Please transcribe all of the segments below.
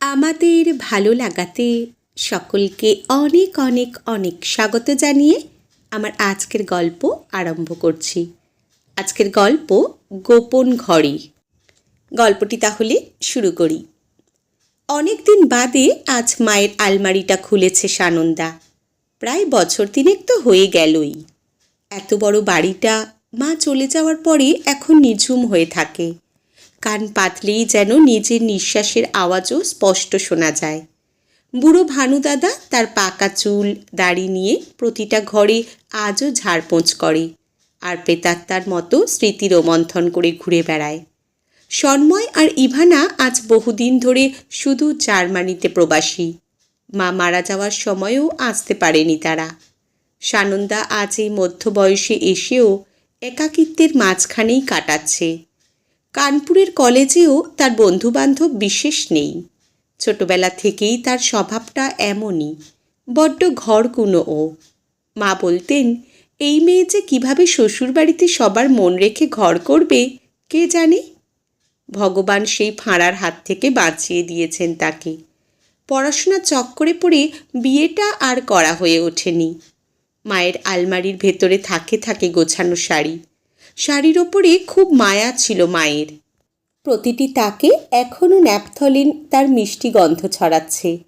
আমাদের ভালো লাগাতে সকলকে অনেক অনেক অনেক স্বাগত জানিয়ে আমার আজকের গল্প আরম্ভ করছি। আজকের গল্প গোপন ঘড়ি। গল্পটি তাহলে শুরু করি। অনেক দিন বাদে আজ মায়ের আলমারিটা খুলেছে সানন্দা। প্রায় বছর তিনেক তো হয়ে গেলই। এত বড় বাড়িটা মা চলে যাওয়ার পরে এখন নিঝুম হয়ে থাকে। কান পাতলেই যেন নিজের নিঃশ্বাসের আওয়াজও স্পষ্ট শোনা যায়। বুড়ো ভানুদাদা তার পাকা চুল, দাড়ি নিয়ে প্রতিটা ঘরে আজও ঝাড়পোঁচ করে আর প্রেতাত্মার মতো স্মৃতি রোমন্থন করে ঘুরে বেড়ায়। সন্ময় আর ইভানা আজ বহুদিন ধরে শুধু জার্মানিতে প্রবাসী। মা মারা যাওয়ার সময়ও আসতে পারেনি তারা। সানন্দা আজ এই মধ্য বয়সে এসেও একাকিত্বের মাঝখানেই কাটাচ্ছে। কানপুরের কলেজেও তার বন্ধুবান্ধব বিশেষ নেই। ছোটবেলা থেকেই তার স্বভাবটা এমনই, বড্ড ঘরকুনো ও। মা বলতেন, এই মেয়ে যে কীভাবে শ্বশুরবাড়িতে সবার মন রেখে ঘর করবে, কে জানে? ভগবান সেই ফাঁড়ার হাত থেকে বাঁচিয়ে দিয়েছেন তাকে। পড়াশোনা চক্করে পড়ে বিয়েটা আর করা হয়ে ওঠেনি। মায়ের আলমারির ভেতরে থাকে থাকে গোছানো শাড়ি। শাড়ির ওপরে খুব মায়া ছিল মায়ের। প্রতিটি তাকে এখনও ন্যাপথলিন তার মিষ্টি গন্ধ ছড়াচ্ছে।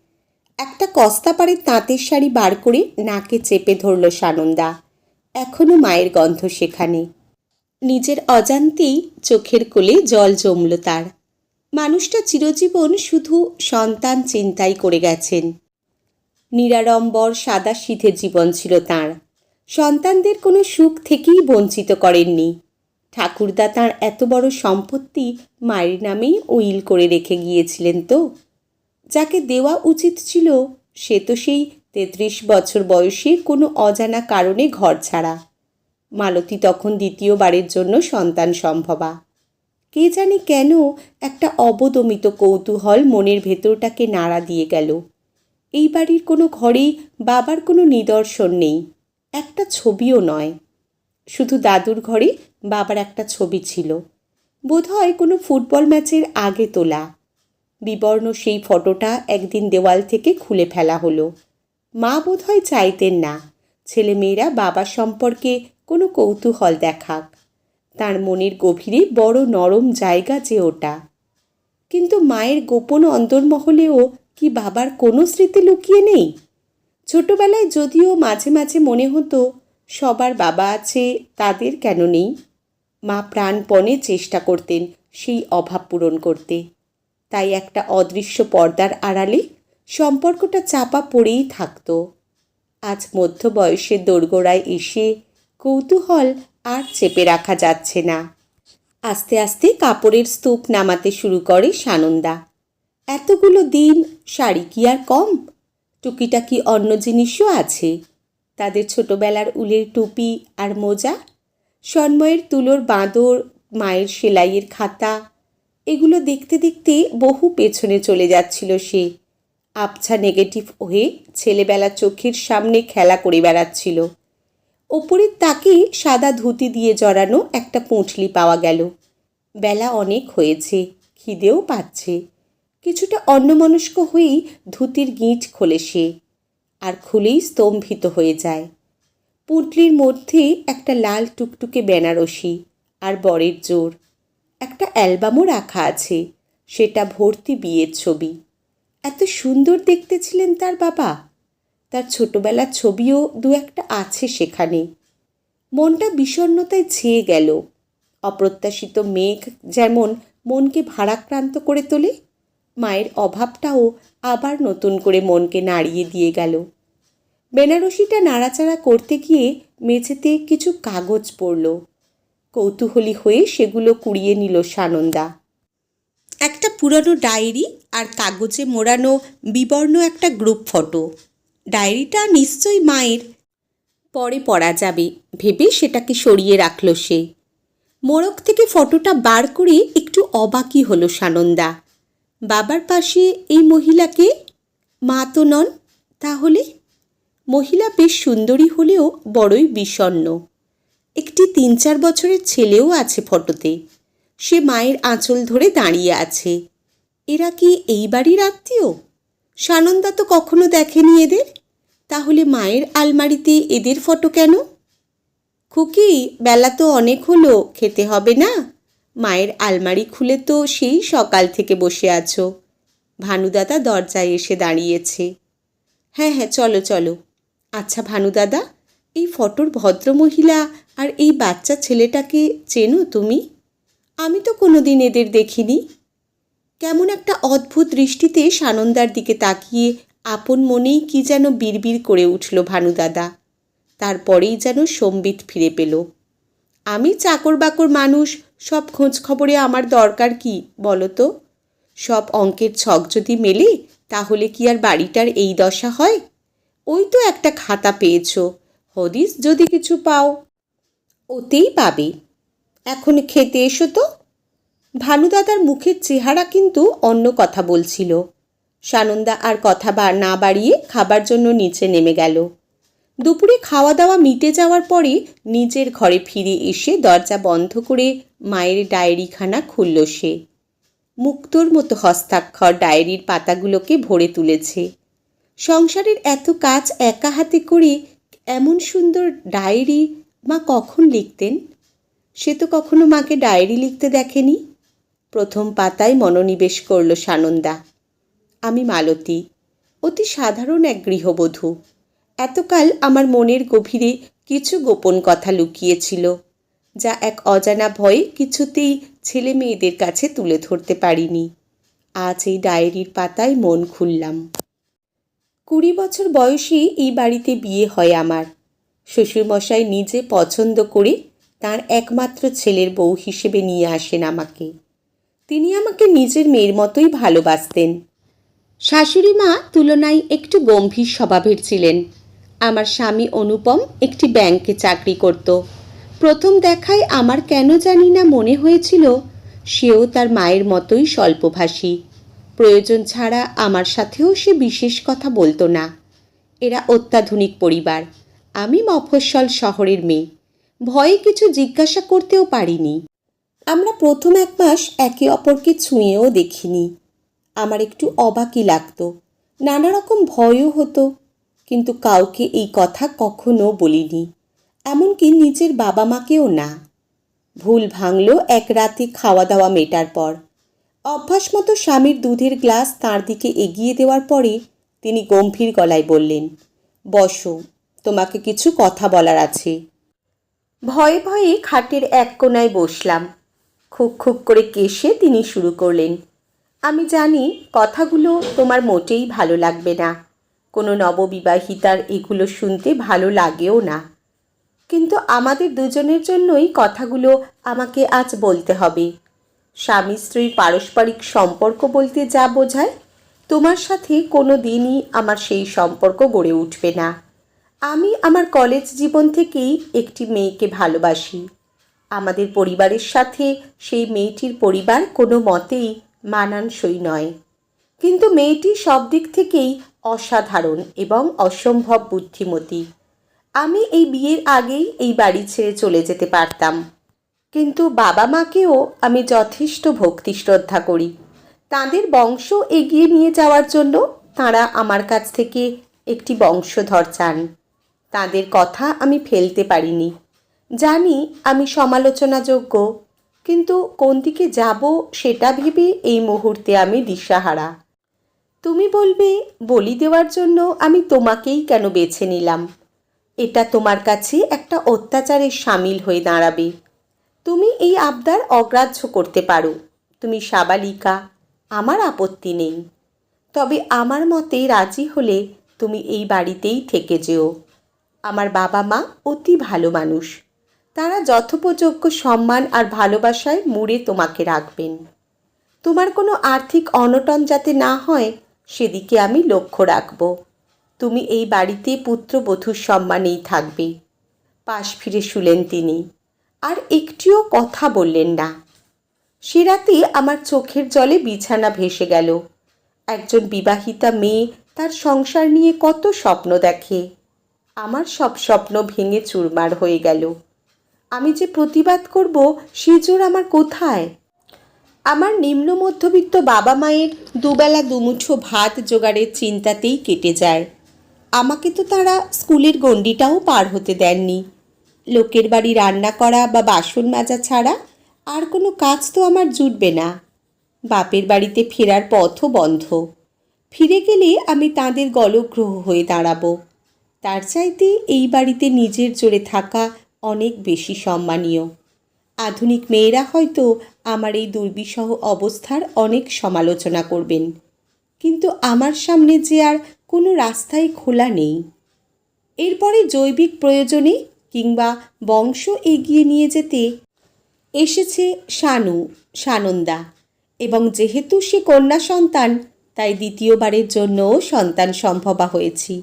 একটা কস্তাপাড়ের তাঁতের শাড়ি বার করে নাকে চেপে ধরল সানন্দা। এখনও মায়ের গন্ধ সেখানে। নিজের অজান্তেই চোখের কোলে জল জমল তার। মানুষটা চিরজীবন শুধু সন্তান চিন্তাই করে গেছেন। নিরাড়ম্বর, সাদা সিধে জীবন ছিল তাঁর। সন্তানদের কোনো সুখ থেকেই বঞ্চিত করেননি। ঠাকুরদা তাঁর এত বড় সম্পত্তি মায়ের নামেই উইল করে রেখে গিয়েছিলেন তো। যাকে দেওয়া উচিত ছিল, সে তো সেই তেত্রিশ বছর বয়সে কোনো অজানা কারণে ঘর ছাড়া। মালতী তখন দ্বিতীয়বারের জন্য সন্তান সম্ভবা। কে জানে কেন একটা অবদমিত কৌতূহল মনের ভেতরটাকে নাড়া দিয়ে গেল। এই বাড়ির কোনো ঘরেই বাবার কোনো নিদর্শন নেই। একটা ছবিও নয়। শুধু দাদুর ঘরে বাবার একটা ছবি ছিল। বোধহয় কোনো ফুটবল ম্যাচের আগে তোলা। বিবর্ণ সেই ফটোটা একদিন দেওয়াল থেকে খুলে ফেলা হলো। মা বোধহয় চাইতেন না, ছেলেমেয়েরা বাবা সম্পর্কে কোনো কৌতূহল দেখাক। তার মনের গভীরে বড় নরম জায়গা যে ওটা। কিন্তু মায়ের গোপন অন্তর্মহলেও কি বাবার কোনো স্মৃতি লুকিয়ে নেই? ছোটবেলায় যদিও মাঝে মাঝে মনে হতো, সবার বাবা আছে, তাদের কেন নেই? মা প্রাণপণে চেষ্টা করতেন সেই অভাব পূরণ করতে। তাই একটা অদৃশ্য পর্দার আড়ালে সম্পর্কটা চাপা পড়েই থাকতো। আজ মধ্য বয়সের দোরগোড়ায় এসে কৌতূহল আর চেপে রাখা যাচ্ছে না। আস্তে আস্তে কাপড়ের স্তূপ নামাতে শুরু করে সানন্দা। এতগুলো দিন শাড়ি কি আর কম? টুকিটাকি অন্য জিনিসও আছে। তাদের ছোটবেলার উলের টুপি আর মোজা, সন্ময়ের তুলোর বাঁদর, মায়ের সেলাইয়ের খাতা, এগুলো দেখতে দেখতে বহু পেছনে চলে যাচ্ছিল সে। আবছা নেগেটিভ হয়ে ছেলেবেলা চোখের সামনে খেলা করে বেড়াচ্ছিল। ওপরের তাকে সাদা ধুতি দিয়ে জড়ানো একটা পুঁটলি পাওয়া গেল। বেলা অনেক হয়েছে, খিদেও পাচ্ছে। কিছুটা অন্যমনস্ক হয়েই ধুতির গিঁট খোলে সে আর খুলেই স্তম্ভিত হয়ে যায়। পুঁটলির মধ্যে একটা লাল টুকটুকে বেনারসি আর বরের জোর। একটা অ্যালবামও রাখা আছে, সেটা ভর্তি বিয়ের ছবি। এত সুন্দর দেখতে ছিলেন তার বাবা। তার ছোটবেলার ছবিও দু একটা আছে সেখানে। মনটা বিষণ্ণতায় ছেয়ে গেল। অপ্রত্যাশিত মেঘ যেমন মনকে ভারাক্রান্ত করে তোলে মায়ের অভাবটাও আবার নতুন করে মনকে নাড়িয়ে দিয়ে গেল। বেনারসিটা নাড়াচাড়া করতে গিয়ে মেঝেতে কিছু কাগজ পড়ল। কৌতূহলী হয়ে সেগুলো কুড়িয়ে নিল সানন্দা। একটা পুরনো ডায়েরি আর কাগজে মোড়ানো বিবর্ণ একটা গ্রুপ ফটো। ডায়েরিটা নিশ্চয়ই মায়ের। পরে পড়া যাবে, ভেবে সেটাকে সরিয়ে রাখল সে। মোড়ক থেকে ফটোটা বার করে একটু অবাকই হলো সানন্দা। বাবার পাশে এই মহিলাকে মা তো নন, তাহলে? মহিলা বেশ সুন্দরী হলেও বড়ই বিষণ্ণ। একটি তিন চার বছরের ছেলেও আছে ফটোতে। সে মায়ের আঁচল ধরে দাঁড়িয়ে আছে। এরা কি এই বাড়ির আত্মীয়? সানন্দা তো কখনো দেখেনি এদের। তাহলে মায়ের আলমারিতে এদের ফটো কেন? খুকি, বেলা তো অনেক হলো, খেতে হবে না? মায়ের আলমারি খুলে তো সেই সকাল থেকে বসে আছো। ভানুদাদা দরজায় এসে দাঁড়িয়েছে। হ্যাঁ হ্যাঁ চলো চলো। আচ্ছা ভানুদাদা, এই ফটোর ভদ্রমহিলা আর এই বাচ্চা ছেলেটাকে চেনো তুমি? আমি তো কোনোদিন এদের দেখিনি। কেমন একটা অদ্ভুত দৃষ্টিতে সানন্দার দিকে তাকিয়ে আপন মনেই কি যেন বিড়বিড় করে উঠল ভানুদাদা। তারপরেই যেন সম্বিত ফিরে পেল। আমি চাকর বাকর মানুষ সব খোঁজ খবরে আমার দরকার কি, বলো তো? সব অঙ্কের ছক যদি মেলে, তাহলে কি আর বাড়িটার এই দশা হয়? ওই তো একটা খাতা পেয়েছ, হদিস যদি কিছু পাও। ওতেই পাবে। এখন খেতে এসো তো। ভানুদাদার মুখের চেহারা কিন্তু অন্য কথা বলছিল। সানন্দা আর কথা বা, না বাড়িয়ে খাবার জন্য নিচে নেমে গেল। দুপুরে খাওয়া দাওয়া মিটে যাওয়ার পরে নিজের ঘরে ফিরে এসে দরজা বন্ধ করে মায়ের ডায়েরিখানা খুলল সে। মুক্তোর মতো হস্তাক্ষর ডায়েরির পাতাগুলোকে ভরে তুলেছে। সংসারের এত কাজ একা হাতে করে এমন সুন্দর ডায়েরি মা কখন লিখতেন? সে তো কখনো মাকে ডায়েরি লিখতে দেখেনি। প্রথম পাতায় মনোনিবেশ করল সানন্দা। আমি মালতী, অতি সাধারণ এক গৃহবধূ। এতকাল আমার মনের গভীরে কিছু গোপন কথা লুকিয়েছিল, যা এক অজানা ভয়ে কিছুতেই ছেলে মেয়েদের কাছে তুলে ধরতে পারিনি। আজ এই ডায়েরির পাতায় মন খুললাম। কুড়ি বছর বয়সে এই বাড়িতে বিয়ে হয় আমার। শ্বশুরমশাই নিজে পছন্দ করে তার একমাত্র ছেলের বউ হিসেবে নিয়ে আসেন আমাকে। তিনি আমাকে নিজের মেয়ের মতোই ভালোবাসতেন। শাশুড়ি মা তুলনায় একটু গম্ভীর স্বভাবের ছিলেন। আমার স্বামী অনুপম একটি ব্যাংকে চাকরি করত। প্রথম দেখায় আমার কেন জানি না মনে হয়েছিল, সেও তার মায়ের মতোই স্বল্পভাষী। প্রয়োজন ছাড়া আমার সাথেও সে বিশেষ কথা বলতো না। এরা অত্যাধুনিক পরিবার। আমি মফস্বল শহরের মেয়ে। ভয়ে কিছু জিজ্ঞাসা করতেও পারিনি। আমরা প্রথম এক মাস একে অপরকে ছুঁয়েও দেখিনি। আমার একটু অবাকই লাগতো। নানা রকম ভয়ও হতো। কিন্তু কাউকে এই কথা কখনো বলিনি। এমনকি নিজের বাবা মাকেও না। ভুল ভাঙল এক রাতে খাওয়া দাওয়া মেটার পর। অভ্যাস মতো স্বামীর দুধের গ্লাস তার দিকে এগিয়ে দেওয়ার পরে তিনি গম্ভীর গলায় বললেন, বসো, তোমাকে কিছু কথা বলার আছে। ভয়ে ভয়ে খাটের এক কোনায় বসলাম। খুক খুক করে কেশে তিনি শুরু করলেন, আমি জানি কথাগুলো তোমার মোটেই ভালো লাগবে না। কোনো নববিবাহিতার এগুলো শুনতে ভালো লাগেও না। কিন্তু আমাদের দুজনের জন্যই কথাগুলো আমাকে আজ বলতে হবে। স্বামী স্ত্রীর পারস্পরিক সম্পর্ক বলতে যা বোঝায়, তোমার সাথে কোনো দিনই আমার সেই সম্পর্ক গড়ে উঠবে না। আমি আমার কলেজ জীবন থেকেই একটি মেয়েকে ভালোবাসি। আমাদের পরিবারের সাথে সেই মেয়েটির পরিবার কোনো মতেই মানানসই নয়। কিন্তু মেয়েটি সব দিক থেকেই অসাধারণ এবং অসম্ভব বুদ্ধিমতী। আমি এই বিয়ের আগেই এই বাড়ি ছেড়ে চলে যেতে পারতাম। কিন্তু বাবা মাকেও আমি যথেষ্ট ভক্তি শ্রদ্ধা করি। তাদের বংশ এগিয়ে নিয়ে যাওয়ার জন্য তারা আমার কাছ থেকে একটি বংশধর চান। তাদের কথা আমি ফেলতে পারিনি। জানি আমি সমালোচনাযোগ্য, কিন্তু কোন দিকে যাব সেটা ভেবে এই মুহূর্তে আমি দিশাহারা। তুমি বলবে, বলি দেওয়ার জন্য আমি তোমাকেই কেন বেছে নিলাম? এটা তোমার কাছে একটা অত্যাচারের সামিল হয়ে দাঁড়াবে। তুমি এই আবদার অগ্রাহ্য করতে পারো। তুমি সাবালিকা, আমার আপত্তি নেই। তবে আমার মতে রাজি হলে তুমি এই বাড়িতেই থেকে যেও। আমার বাবা মা অতি ভালো মানুষ। তারা যথোপযোগ্য সম্মান আর ভালোবাসায় মুড়ে তোমাকে রাখবেন। তোমার কোনো আর্থিক অনটন যাতে না হয় সেদিকে আমি লক্ষ্য রাখব। তুমি এই বাড়িতে পুত্রবধূর সম্মানেই থাকবে। পাশ ফিরে শুলেন তিনি। আর একটিও কথা বললেন না। সে রাতে আমার চোখের জলে বিছানা ভেসে গেল। একজন বিবাহিতা মেয়ে তার সংসার নিয়ে কত স্বপ্ন দেখে। আমার সব স্বপ্ন ভেঙে চুরমার হয়ে গেল। আমি যে প্রতিবাদ করব, সে জোর আমার কোথায়? আমার নিম্ন মধ্যবিত্ত বাবা মায়ের দুবেলা দুমুঠো ভাত জোগাড়ের চিন্তাতেই কেটে যায়। আমাকে তো তারা স্কুলের গণ্ডিটাও পার হতে দেননি। লোকের বাড়ি রান্না করা বা বাসন মাজা ছাড়া আর কোনো কাজ তো আমার জুটবে না। বাপের বাড়িতে ফেরার পথও বন্ধ। ফিরে গেলে আমি তাদের গলগ্রহ হয়ে দাঁড়াবো। তার চাইতে এই বাড়িতে নিজের জোরে থাকা অনেক বেশি সম্মানীয়। আধুনিক মেয়েরা হয়তো আমার এই দুর্বিষহ অবস্থার অনেক সমালোচনা করবেন। কিন্তু আমার সামনে যে আর কোনো রাস্তাই খোলা নেই। এরপরে জৈবিক প্রয়োজনে কিংবা বংশ এগিয়ে নিয়ে যেতে এসেছে শানু, সানন্দা এবং যেহেতু সে কন্যা সন্তান, তাই দ্বিতীয়বারের জন্যও সন্তান সম্ভবা হয়েছি।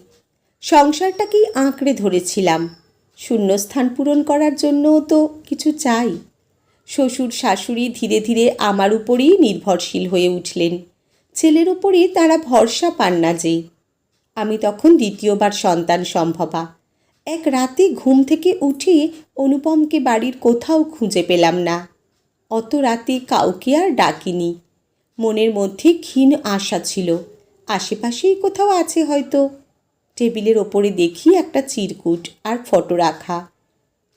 সংসারটাকেই আঁকড়ে ধরেছিলাম। শূন্যস্থান পূরণ করার জন্যও তো কিছু চাই। শ্বশুর শাশুড়ি ধীরে ধীরে আমার উপরেই নির্ভরশীল হয়ে উঠলেন। ছেলের ওপরে তারা ভরসা পান না যে। আমি তখন দ্বিতীয়বার সন্তান সম্ভবা। এক রাতে ঘুম থেকে উঠে অনুপমকে বাড়ির কোথাও খুঁজে পেলাম না। অত রাতে কাউকে আর ডাকিনি। মনের মধ্যে ক্ষীণ আশা ছিল, আশেপাশেই কোথাও আছে হয়তো। টেবিলের ওপরে দেখি একটা চিরকুট আর ফটো রাখা।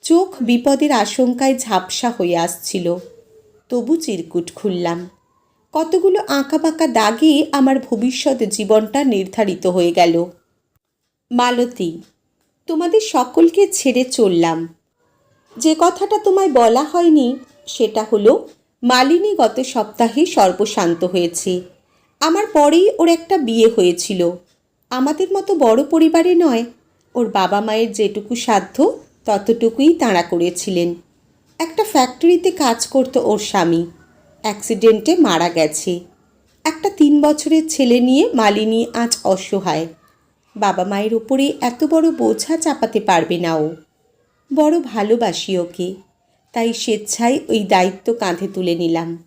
চোখ বিপদের আশঙ্কায় ঝাপসা হয়ে আসছিল। তবু চিরকুট খুললাম। কতগুলো আঁকা আঁকাবাঁকা দাগে আমার ভবিষ্যৎ জীবনটা নির্ধারিত হয়ে গেল। মালতী, তোমাদের সকলকে ছেড়ে চললাম। যে কথাটা তোমায় বলা হয়নি, সেটা হলো, মালিনী গত সপ্তাহে সর্বশান্ত হয়েছে। আমার পরেই ওর একটা বিয়ে হয়েছিল। আমাদের মতো বড় পরিবারে নয়, ওর বাবা মায়ের যেটুকু সাধ্য ততটুকুই তাঁরা করেছিলেন। একটা ফ্যাক্টরিতে কাজ করতো ওর স্বামী। অ্যাক্সিডেন্টে মারা গেছে। একটা তিন বছরের ছেলে নিয়ে মালিনী আজ অসহায়। বাবা মায়ের ওপরে এত বড় বোঝা চাপাতে পারবে না ও। বড় ভালোবাসি ওকে। তাই স্বেচ্ছায় ওই দায়িত্ব কাঁধে তুলে নিলাম।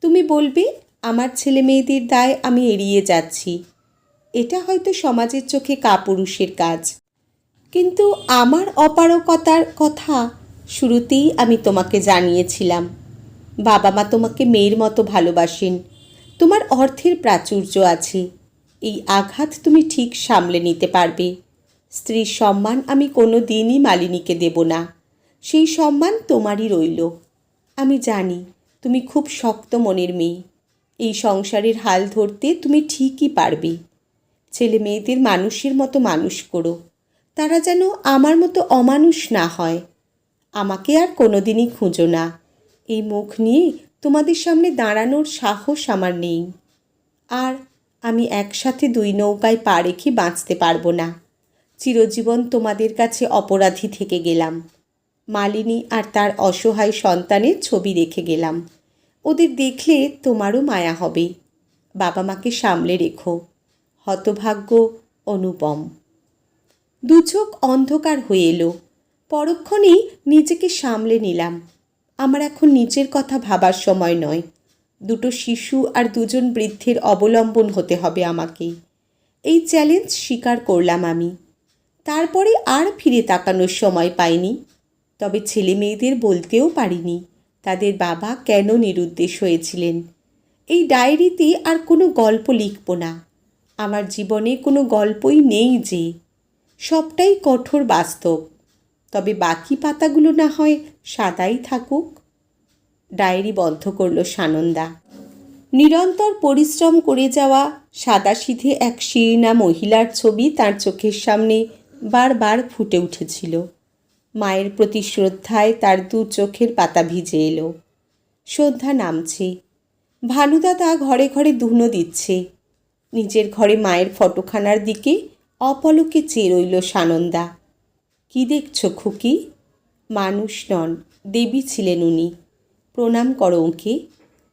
তুমি বলবে, আমার ছেলে মেয়েদের দায় আমি এড়িয়ে যাচ্ছি। এটা হয়তো সমাজের চোখে কাপুরুষের কাজ। কিন্তু আমার অপারকতার কথা শুরুতেই আমি তোমাকে জানিয়েছিলাম। বাবা মা তোমাকে মেয়ের মতো ভালোবাসেন। তোমার অর্থের প্রাচুর্য আছে। এই আঘাত তুমি ঠিক সামলে নিতে পারবে। স্ত্রীর সম্মান আমি কোনো দিনই মালিনীকে দেব না। সেই সম্মান তোমারই রইল। আমি জানি তুমি খুব শক্ত মনের মেয়ে। এই সংসারের হাল ধরতে তুমি ঠিকই পারবে। ছেলে মেয়েদের মানুষের মতো মানুষ করো। তারা যেন আমার মতো অমানুষ না হয়। আমাকে আর কোনোদিনই খুঁজো না। এই মুখ নিয়ে তোমাদের সামনে দাঁড়ানোর সাহস আমার নেই। আর আমি একসাথে দুই নৌকায় পা রেখে বাঁচতে পারব না। চিরজীবন তোমাদের কাছে অপরাধী থেকে গেলাম। মালিনী আর তার অসহায় সন্তানের ছবি রেখে গেলাম। ওদের দেখলে তোমারও মায়া হবে। বাবা মাকে সামলে রেখো। হতভাগ্য অনুপম। দু চোখ অন্ধকার হয়ে এলো। পরক্ষণেই নিজেকে সামলে নিলাম। আমার এখন নিচের কথা ভাবার সময় নয়। দুটো শিশু আর দুজন বৃদ্ধের অবলম্বন হতে হবে আমাকে। এই চ্যালেঞ্জ স্বীকার করলাম আমি। তারপরে আর ফিরে তাকানোর সময় পাইনি। তবে ছেলে মেয়েদের বলতেও পারিনি, তাদের বাবা কেন নিরুদ্দেশ হয়েছিলেন? এই ডায়েরিতে আর কোনো গল্প লিখব না। আমার জীবনে কোনো গল্পই নেই যে সবটাই কঠোর বাস্তব। তবে বাকি পাতাগুলো না হয় সাদাই থাকুক। ডায়েরি বন্ধ করল সানন্দা। নিরন্তর পরিশ্রম করে যাওয়া সাদাসিধে এক শিরনা মহিলার ছবি তার চোখের সামনে বারবার ফুটে উঠেছিল। মায়ের প্রতি শ্রদ্ধায় তার দু চোখের পাতা ভিজে এলো। সন্ধ্যা নামছে। ভানুদাদা ঘরে ঘরে ধুনো দিচ্ছে। নিজের ঘরে মায়ের ফটোখানার দিকে অপলকে চেয়ে রইল সানন্দা। কি দেখছ খুকি? মানুষ নন, দেবী ছিলেন উনি। প্রণাম করো ওকে,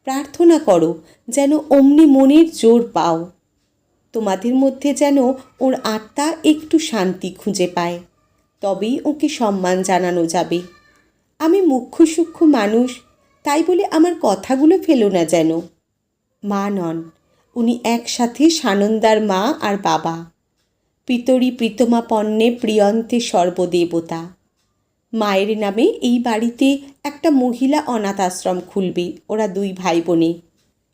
প্রার্থনা করো যেন অমনি মনের জোর পাও। তোমাদের মধ্যে যেন ওর আত্মা একটু শান্তি খুঁজে পায়, তবেই ওকে সম্মান জানানো যাবে। আমি মুখ্য সূক্ষ্ম মানুষ, তাই বলে আমার কথাগুলো ফেলো না যেন। মা নন, উনি একসাথে সানন্দার মা আর বাবা। পিতরি প্রীতমা পণ্যে প্রিয়ন্তে সর্বদেবতা। মায়ের নামে এই বাড়িতে একটা মহিলা অনাথ আশ্রম খুলবে, ওরা দুই ভাই বোনে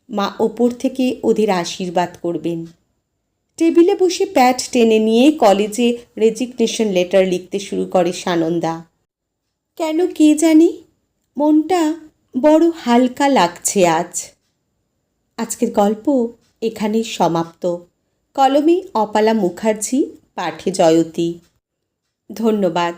মা ওপর থেকে ওদের আশীর্বাদ করবেন। টেবিলে বসে প্যাড টেনে নিয়ে কলেজে রেজিগনেশন লেটার লিখতে শুরু করে সানন্দা। কেন কে জানি? মনটা বড় হালকা লাগছে আজ। আজকের গল্প এখানেই সমাপ্ত। কলমে অপালা মুখার্জি পাঠে জয়তী। ধন্যবাদ।